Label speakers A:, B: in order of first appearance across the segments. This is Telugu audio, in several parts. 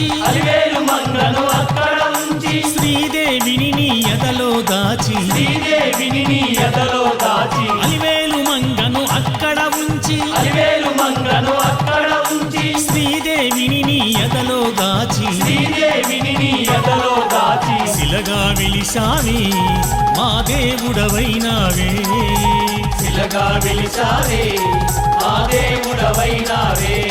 A: ఉంచి
B: అలివేలు మంగను అక్కడ ఉంచి.
A: శ్రీదేవిని నీ ఎదలో దాచి.
B: శ్రీదేవిని నీ ఎదలో దాచి.
A: అలివేలు మంగను అక్కడ ఉంచి.
B: అలివేలు మంగను అక్కడ ఉంచి.
A: శ్రీదేవిని నీ ఎదలో దాచి.
B: శ్రీదేవిని నీ ఎదలో దాచి.
A: శిలగా విలిసావే మా దేవుడవైనావే.
B: శిలగా విలిచావే ఆ దేవుడవైనావే.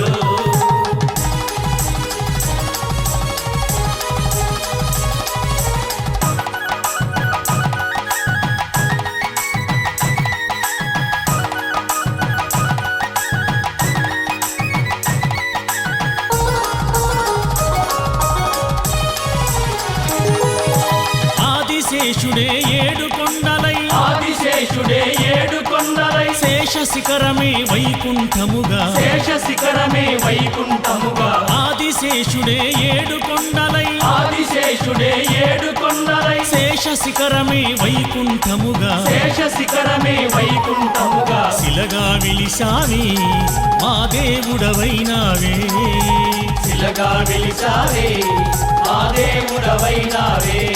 A: ఆదిశేషుడే ఏడు కొండలై.
B: ఆదిశేషుడే ఏడు కొండలై.
A: శేష శిఖరమే వైకుంఠముగా.
B: శేష శిఖరమే వైకుంఠముగా.
A: ఆదిశేషుడే ఏడు కొండలై.
B: ఆదిశేషుడే ఏడు కొండలై.
A: శేష శిఖరమే వైకుంఠముగా.
B: శేష శిఖరమే వైకుంఠముగా.
A: శిలగా విలిసావే మా దేవుడవైనావే.
B: శిలగా విలిచావే ఆ దేవుడవైనావే.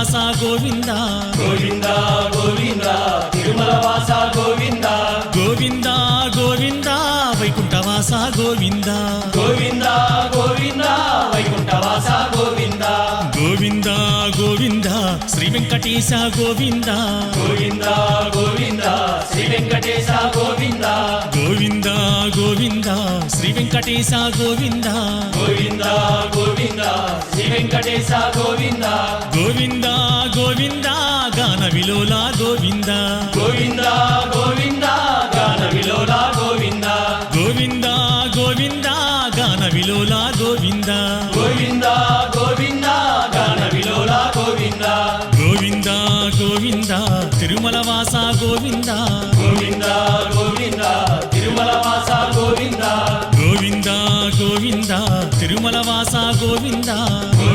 A: వాస గోవింద.
B: గోవింద గోవింద తిరుమల వాస గోవింద.
A: గోవింద గోవింద వైకుంఠవాస గోవింద.
B: గోవింద గోవింద వైకుంఠ వాస గోవింద.
A: గోవింద గోవింద శ్రీ వెంకటేశ గోవింద.
B: గోవింద గోవింద శ్రీ వెంకటేశ గోవింద.
A: గోవింద గోవింద శ్రీ వెంకటేశ గోవింద.
B: గోవింద గోవింద వెంకటేశ గోవింద.
A: గోవింద గోవింద గాన విలోల గోవింద.
B: గోవింద గోవింద గాన విలోల గోవింద.
A: గోవింద గోవింద గాన విలోల గోవింద.
B: గోవింద గోవింద గాన విలోల గోవింద.
A: గోవింద గోవింద తిరుమల వాస గోవింద.
B: గోవింద గోవింద తిరుమల వాస గోవింద.
A: గోవింద గోవింద తిరుమల వాస గోవింద.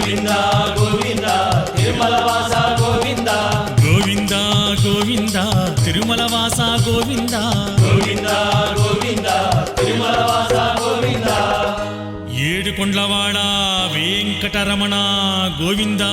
B: గోవింద గోవింద తిరుమల వాస గోవింద.
A: గోవింద గోవింద తిరుమల వాస గోవింద.
B: గోవింద గోవింద తిరుమల వాస గోవింద.
A: ఏడు కొండ్లవాడ వెంకటరమణ గోవింద
B: గోవింద.